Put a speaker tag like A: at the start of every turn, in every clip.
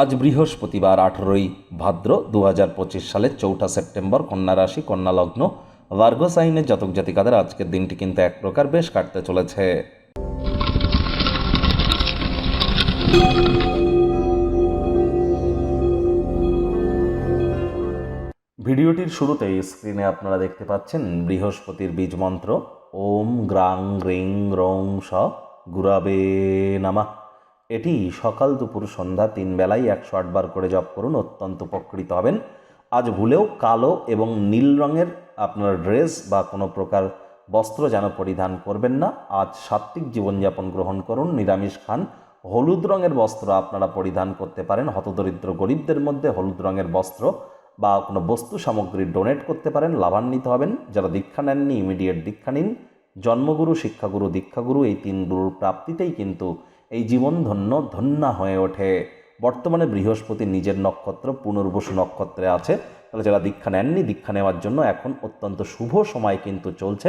A: আজ বৃহস্পতিবার আঠেরোই ভাদ্র দু হাজার পঁচিশ সালের চৌঠা সেপ্টেম্বর কন্যা রাশি, কন্যা লগ্ন। ভার্গো সাইনের জাতক জাতিকাদের আজকের দিনটি কিন্তু এক প্রকার বেশ কাটতে চলেছে। ভিডিওটির শুরুতেই স্ক্রিনে আপনারা দেখতে পাচ্ছেন বৃহস্পতির বীজ মন্ত্র। ওম গ্রাং, গ্রিং, রং, স, গুরাবে, নামা। এটি সকাল দুপুর সন্ধ্যা তিন বেলায় একশো আটবার করে জপ করুন, অত্যন্ত উপকৃত হবেন। আজ ভুলেও কালো এবং নীল রঙের আপনার ড্রেস বা কোনো প্রকার বস্ত্র যেন পরিধান করবেন না। আজ সাত্ত্বিক জীবনযাপন গ্রহণ করুন, নিরামিষ খান। হলুদ রঙের বস্ত্র আপনারা পরিধান করতে পারেন। হতদরিদ্র গরিবদের মধ্যে হলুদ রঙের বস্ত্র বা কোনো বস্তু সামগ্রী ডোনেট করতে পারেন, লাভান্বিত হবেন। যারা দীক্ষা নেননি, ইমিডিয়েট দীক্ষা নিন। জন্মগুরু, শিক্ষাগুরু, দীক্ষাগুরু এই তিন গুরুর প্রাপ্তিতেই কিন্তু এই জীবন ধন্য, ধন্যা হয়ে ওঠে। বর্তমানে বৃহস্পতি নিজের নক্ষত্র, পুনর্বসু নক্ষত্রে আছে। তাহলে যারা দীক্ষা নেননি, দীক্ষা নেওয়ার জন্য এখন অত্যন্ত শুভ সময় কিন্তু চলছে।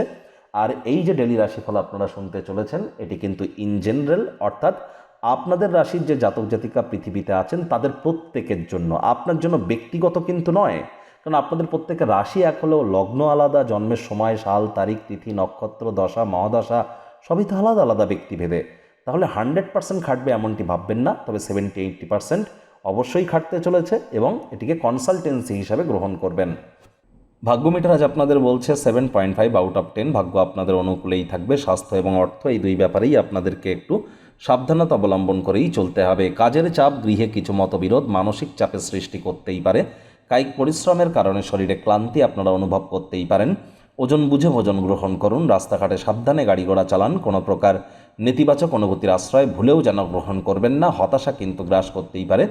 A: আর এই যে ডেলি রাশিফল আপনারা শুনতে চলেছেন, এটি কিন্তু ইন জেনারেল অর্থাৎ আপনাদের রাশির যে জাতক জাতিকা পৃথিবীতে আছেন, তাদের প্রত্যেকের জন্য। আপনার জন্য ব্যক্তিগত কিন্তু নয়, কারণ আপনাদের প্রত্যেকের রাশি এক হলেও লগ্ন আলাদা, জন্মের সময়, সাল, তারিখ, তিথি, নক্ষত্র, দশা, মহাদশা, সবই তো আলাদা আলাদা ব্যক্তিভেদে। তাহলে হান্ড্রেড পার্সেন্ট খাটবে এমনটি ভাববেন না, তবে সেভেন্টি এইটটি পার্সেন্ট অবশ্যই খাটতে চলেছে এবং এটিকে কনসালটেন্সি হিসাবে গ্রহণ করবেন। ভাগ্য মিটার আজ আপনাদের বলছে seven point five out of ten ভাগ্য আপনাদের অনুকূলেই থাকবে, স্বাস্থ্য এবং অর্থ এই দুই ব্যাপারেই আপনাদেরকে একটু সাবধানতা অবলম্বন করেই চলতে হবে। কাজের চাপ, গৃহে কিছু মতবিরোধ, মানসিক চাপের সৃষ্টি করতেই পারে, কায়িক পরিশ্রমের কারণে শরীরে ক্লান্তি আপনারা অনুভব করতেই পারেন। ওজন বুঝে ভোজন গ্রহণ করুন, রাস্তাঘাটে সাবধানে গাড়ি ঘোড়া চালান, কোনো প্রকার নেতিবাচক অনুভূতির আশ্রয় ভুলেও যেন গ্রহণ করবেন না, হতাশা কিন্তু গ্রাস করতেই পারে।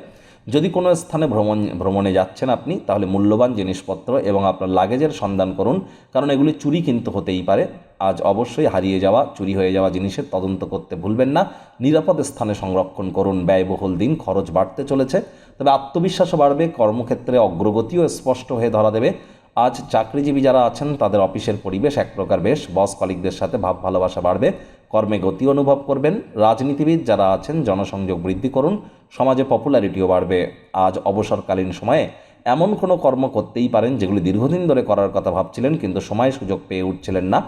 A: যদি কোনো স্থানে ভ্রমণ, ভ্রমণে যাচ্ছেন আপনি, তাহলে মূল্যবান জিনিসপত্র এবং আপনার লাগেজের সন্ধান করুন, কারণ এগুলি চুরি কিন্তু হতেই পারে। আজ অবশ্যই হারিয়ে যাওয়া, চুরি হয়ে যাওয়া জিনিসের তদন্ত করতে ভুলবেন না। নিরাপদ স্থানে সংরক্ষণ করুন, ব্যয়বহুল দিন, খরচ বাড়তে চলেছে। তবে আত্মবিশ্বাসও বাড়বে, কর্মক্ষেত্রে অগ্রগতিও স্পষ্ট হয়ে ধরা দেবে। আজ চাকরিজীবী যারা আছেন, তাদের অফিসের পরিবেশ এক প্রকার বেশ, বস কলিকদের সাথে ভাব ভালোবাসা বাড়বে। কর্মে গতি অনুভব করবেন। রাজনীতিবিদ যারা আছেন, জনসংযোগ বৃদ্ধি করুন। সমাজে পপুলারিটিও বাড়বে। আজ অবসরকালীন সময়ে এমন কোনো কর্ম করতেই পারেন যেগুলি দীর্ঘদিন ধরে করার কথা ভাবছিলেন কিন্তু সময় সুযোগ পেয়ে উঠছিলেন না।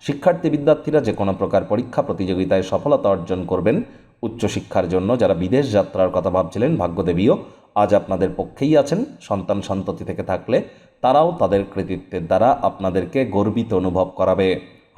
A: শিক্ষার্থী বিদ্যার্থীরা যে কোনো প্রকার পরীক্ষা প্রতিযোগিতায় সফলতা অর্জন করবেন। উচ্চশিক্ষার জন্য যারা বিদেশ যাত্রার কথা ভাবছিলেন, ভাগ্যদেবীও আজ আপনাদের পক্ষেই আছেন। সন্তান সন্ততি থেকে থাকলে তারাও তাদের কৃতিত্বের দ্বারা আপনাদেরকে গর্বিত অনুভব করাবে।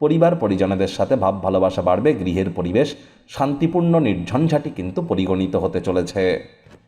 A: পরিবার পরিজনদের সাথে ভাব ভালোবাসা বাড়বে গৃহের পরিবেশ শান্তিপূর্ণ নির্ঝঞ্ঝাটি কিন্তু পরিগণিত হতে চলেছে।